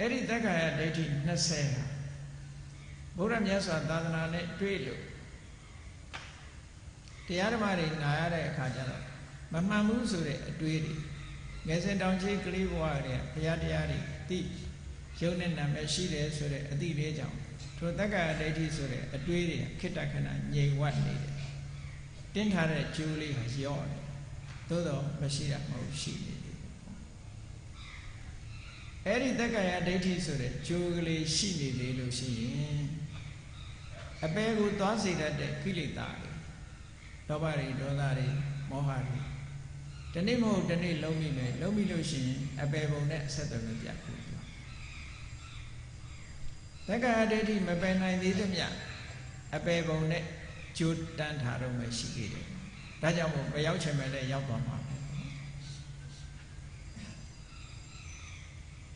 အဲ့ဒီတက္ကရာဒိဋ္ဌိ20ဟာဘုရားမြတ်စွာသာသနာနဲ့တွေ့လို့တရားဓမ္မတွေနာရတဲ့အခါကျတော့မမှန်ဘူးဆိုတဲ့အတွေးတွေငယ်စဉ်တောင်ကြီးကလေးဘဝတွေဘုရားတရားတွေသိရုပ်နဲ့နာမည်ရှိတယ်ဆိုတဲ့အသည့်လေးကြောင့်ထိုတက္ကရာဒိဋ္ဌိဆိုတဲ့အတွေးတွေခိတ္တခဏငြိမ်ဝတ်နေတယ်တင်းထားတဲ့ကျိုးလေးဟာရော့တယ်သို့တော့မရှိတာမဟုတ်ရှိနေတယ် အဲ့ဒီတက္ကရာဒိဋ္ဌိဆိုတဲ့ကျိုးကလေးရှိနေလေလို့ရှိရင်အပေကိုသွားစေတတ်တဲ့ကိလေသာတွေလောဘတွေဒေါသတွေမောဟတွေဒီနေ့မဟုတ်ဒီနေ့လုံးမိမယ်လုံးမိလို့ရှိရင်အပေပုံနဲ့အဆက်အသွယ်မပြတ်ဘူးတက္ကရာဒိဋ္ဌိမပယ်နိုင်သေးသမျှအပေပုံနဲ့ကြိုးတန်းထားတော့မှရှိသေးတယ်ဒါကြောင့်မို့မရောက်ချင်မဲ့လည်းရောက်သွားမှာပဲ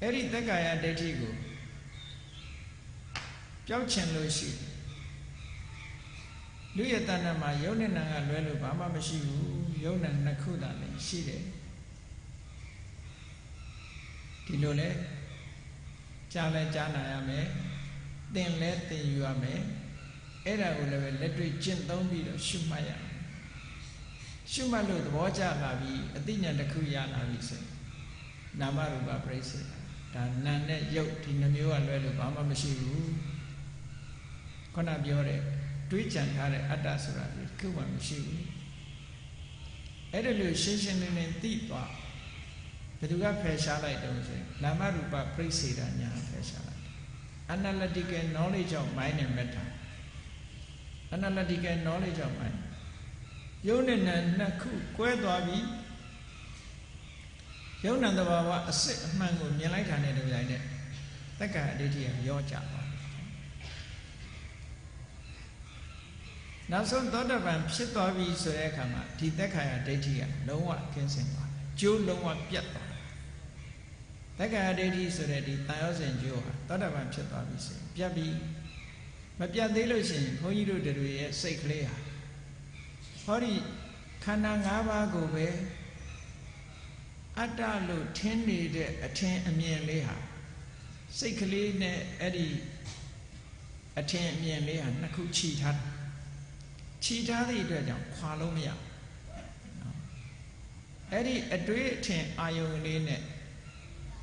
အဲ့ဒီတက္ကရာဒိဋ္ဌိကိုကြောက်ချင်လို့ရှိလူရတဏ္ဍမှာယုံနဲ့နံကလွဲလို့ဘာမှမရှိဘူးယုံနဲ့နှစ်ခုသာလည်းရှိတယ်ဒီလိုလဲကြားလဲကြားနာရမယ်သင်လဲသင်ယူရမယ်အဲ့ဒါကိုလည်းပဲလက်တွေ့ကျင့်သုံးပြီးတော့ရှုမှတ်ရမယ်ရှုမှတ်လို့သဘောကျလာပြီးအသိဉာဏ်တစ်ခုရလာပြီဆိုရင်နာမရူပပြိစ္ဆေ ဒါနာနဲ့ရုပ်ဒီနှမျိုးကလွဲလို့ဘာမှမရှိဘူးခုနပြောတဲ့တွေးကြံထားတဲ့အတ္တဆိုတာဒီခုမှမရှိဘူးအဲ့ဒါလို့ရှင်းရှင်းလင်းလင်းသိသွားဘယ်သူကဖယ်ရှားလိုက်တုံးဆိုရင်နာမရူပပြိစ္ဆေတာညာဖယ်ရှားလိုက် analytical knowledge of mind and matter analytical knowledge of mind ယုံနဲ့နာနှစ်ခုကွဲသွားပြီ ယုံနံတဘာဝအစစ်အမှန်ကိုမြင်လိုက်တာနဲ့တပြိုင်နက်တက္ကအဋ္ဌိယရောကြသွားနောက်ဆုံးသောတပန်ဖြစ်သွားပြီဆိုတဲ့အခါမှာဒီတက္ခာယဒိဋ္ဌိကလုံးဝကင်းစင်သွားတယ်ကျိုးလုံးဝပြတ်သွားတယ်တက္ကရာဒိဋ္ဌိဆိုတဲ့ဒီတန်ရောစဉ်ကျိုးဟာသောတပန်ဖြစ်သွားပြီဆိုရင်ပြတ်ပြီးမပြတ်သေးလို့ရှိရင်ဘုန်းကြီးတို့တွေရဲ့စိတ်ကလေးဟာဟောဒီခန္ဓာ၅ပါးကိုပဲ အတ္တလို့ထင်နေတဲ့အထင်အမြင်လေးဟာစိတ်ကလေးနဲ့အဲ့ဒီအထင်အမြင်လေးဟာနှစ်ခုခြိထားတာခြိထားသည့်အတွက်ကြောင့်ခွာလို့မရအဲ့ဒီအတွေးအထင်အာယုံလေးနဲ့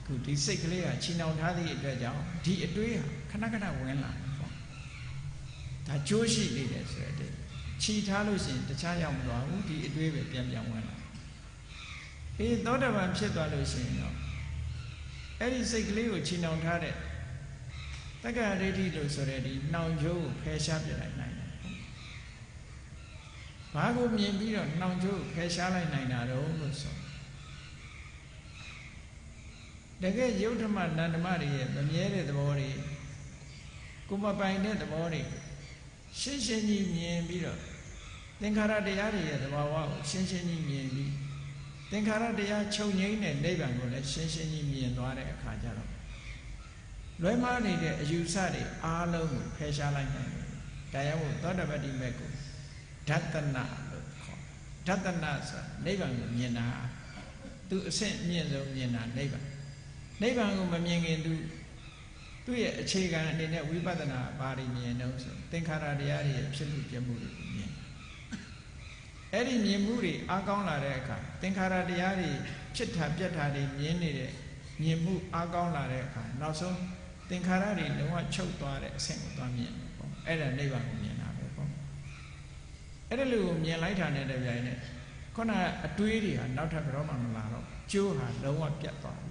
ခုဒီစိတ်ကလေးကချီနှောင်ထားသည့်အတွက်ကြောင့်ဒီအတွေးဟာခဏခဏဝင်လာတယ်ပေါ့ဒါကြိုးရှိနေတယ်ဆိုတဲ့ခြိထားလို့ရှိရင်တခြားရောက်မသွားဘူးဒီအတွေးပဲပြန်ပြန်ဝင်လာ အေးသောတပန်ဖြစ်သွားလို့ရှိရင်တော့အဲ့ဒီစိတ်ကလေးကိုချီနှောင်ထားတဲ့တက္ကရာဒိဋ္ဌိလို့ဆိုတဲ့ဒီနှောင်ကျိုးကိုဖယ်ရှားပြလိုက်နိုင်တယ်ဘာကိုမြင်ပြီးတော့နှောင်ကျိုးဖယ်ရှားလိုက်နိုင်တာတော့လို့ဆိုတကယ်ယုတ်ဓမ္မနန္ဓမတွေရဲ့မမြဲတဲ့သဘောတွေကိုမပိုင်တဲ့သဘောတွေရှင်းရှင်းကြီးမြင်ပြီးတော့သင်္ခါရတရားတွေရဲ့သဘာဝကိုရှင်းရှင်းကြီးမြင်ပြီး သင်္ခါရတရားချုပ်ငိမ့်တဲ့နိဗ္ဗာန်ကိုလည်းရှင်းရှင်းကြီးမြင်သွားတဲ့အခါကျတော့လွဲမှားနေတဲ့အယူဆတွေအားလုံးကိုဖယ်ရှားလိုက်နိုင်တယ်။တရားမို့သောတပတ္တိမေကိုဓတနာလို့ခေါ်ဓတနာဆိုတာနိဗ္ဗာန်ကိုမြင်တာသူအဆင့်မြင့်ဆုံးမြင်တာနိဗ္ဗာန်နိဗ္ဗာန်ကိုမမြင်ခင်သူသူ့ရဲ့အခြေခံအနေနဲ့ဝိပဿနာဘာတွေမြင်တော့ဆိုသင်္ခါရတရားတွေရဲ့ဖြစ်လို့ပြမှုတွေကိုမြင် အဲ့ဒီမြင်မှုတွေအားကောင်းလာတဲ့အခါသင်္ခါရတရားတွေဖြစ်တာပြက်တာတွေမြင်နေတဲ့မြင်မှုအားကောင်းလာတဲ့အခါနောက်ဆုံးသင်္ခါရတွေလုံးဝချုပ်သွားတဲ့အဆင့်ကိုသွားမြင်တယ်ပေါ့အဲ့ဒါနိဗ္ဗာန်ကိုမြင်တာပဲပေါ့အဲ့ဒါလိုကိုမြင်လိုက်တာနဲ့တပြိုင်နက်ခုနအတွေးတွေဟာနောက်ထပ်ဘယ်တော့မှမလာတော့ကျိုးဟာလုံးဝပြတ်သွားပြီ